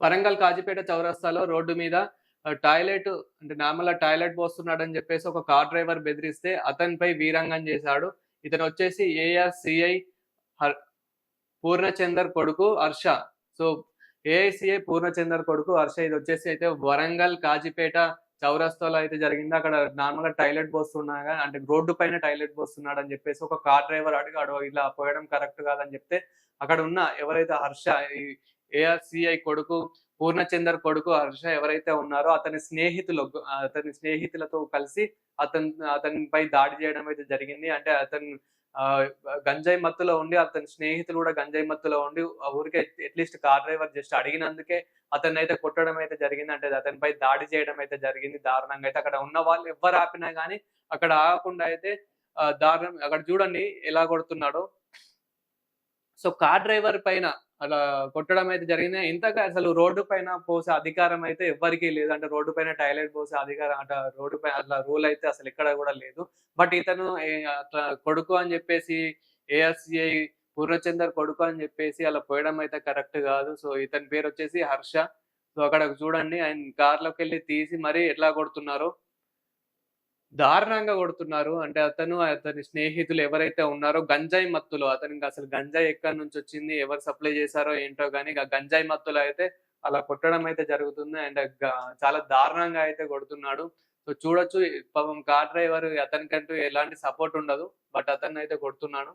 వరంగల్ కాజీపేట చౌరస్తాలో రోడ్డు మీద టాయిలెట్ అంటే నార్మల్‌గా టాయిలెట్ పోస్తున్నాడని చెప్పేసి ఒక కార్ డ్రైవర్ బెదిరిస్తే అతనిపై వీరంగం చేశాడు. ఇతను ఇతనొచ్చేసి ఏఆర్‌సీఐ హర్ పూర్ణచందర్ కొడుకు హర్ష. సో, ఏఐసిఐ పూర్ణచందర్ కొడుకు హర్ష ఇది వచ్చేసి అయితే వరంగల్ కాజీపేట చౌరస్తాలో అయితే జరిగింది. అక్కడ నార్మల్‌గా టాయిలెట్ పోస్తున్నాగా అంటే రోడ్డు పైన టాయిలెట్ అని చెప్పేసి ఒక కార్ డ్రైవర్ అడిగాడు. ఇలా పోయడం కరెక్ట్ కాదని చెప్తే అక్కడ ఉన్న ఎవరైతే హర్ష ఏఆర్సిఐ కొడుకు పూర్ణచందర్ కొడుకు హర్ష ఎవరైతే ఉన్నారో అతని స్నేహితులు అతని స్నేహితులతో కలిసి అతను అతనిపై దాడి చేయడం అయితే జరిగింది. అంటే అతను గంజాయి మత్తులో ఉండి అతని స్నేహితులు కూడా గంజాయి మత్తులో ఉండి ఊరికే at least car driver just అడిగినందుకే అతన్నయితే కొట్టడం అయితే జరిగింది. అంటే అతనిపై దాడి చేయడం అయితే జరిగింది దారుణంగా అయితే. అక్కడ ఉన్న వాళ్ళు ఎవ్వరు ఆపినా కానీ అక్కడ ఆగకుండా అయితే దారుణం అక్కడ చూడండి ఎలా కొడుతున్నాడో. సో, కార్ డ్రైవర్ పైన అలా కొట్టడం అయితే జరిగింది. ఇంతగా అసలు రోడ్డు పైన పోసే అధికారం అయితే ఎవ్వరికీ లేదు. అంటే రోడ్డు పైన టాయిలెట్ పోసే అధికారం అట రోడ్డు పైన అట్లా రూల్ అయితే అసలు ఎక్కడ కూడా లేదు. బట్ ఇతను అట్లా కొడుకు అని చెప్పేసి ఏఆర్‌సీఐ పూర్ణచందర్ కొడుకు అని చెప్పేసి అలా పోయడం అయితే కరెక్ట్ కాదు. సో, ఇతని పేరు వచ్చేసి హర్ష. సో, అక్కడ చూడండి ఆయన కార్‌లోకెళ్ళి తీసి మరీ ఎట్లా కొడుతున్నారో. దారుణంగా కొడుతున్నారు. అంటే అతను అతని స్నేహితులు ఎవరైతే ఉన్నారో గంజాయి మత్తులు అతనికి అసలు గంజాయి ఎక్కడి నుంచి వచ్చింది ఎవరు సప్లై చేశారో ఏంటో కానీ ఆ గంజాయి మత్తులు అయితే అలా కొట్టడం అయితే జరుగుతుంది. అండ్ చాలా దారుణంగా అయితే కొడుతున్నాడు. సో, చూడొచ్చు పాపం కార్ డ్రైవర్ అతనికంటూ ఎలాంటి సపోర్ట్ ఉండదు. బట్ అతన్నయితే కొడుతున్నాడు.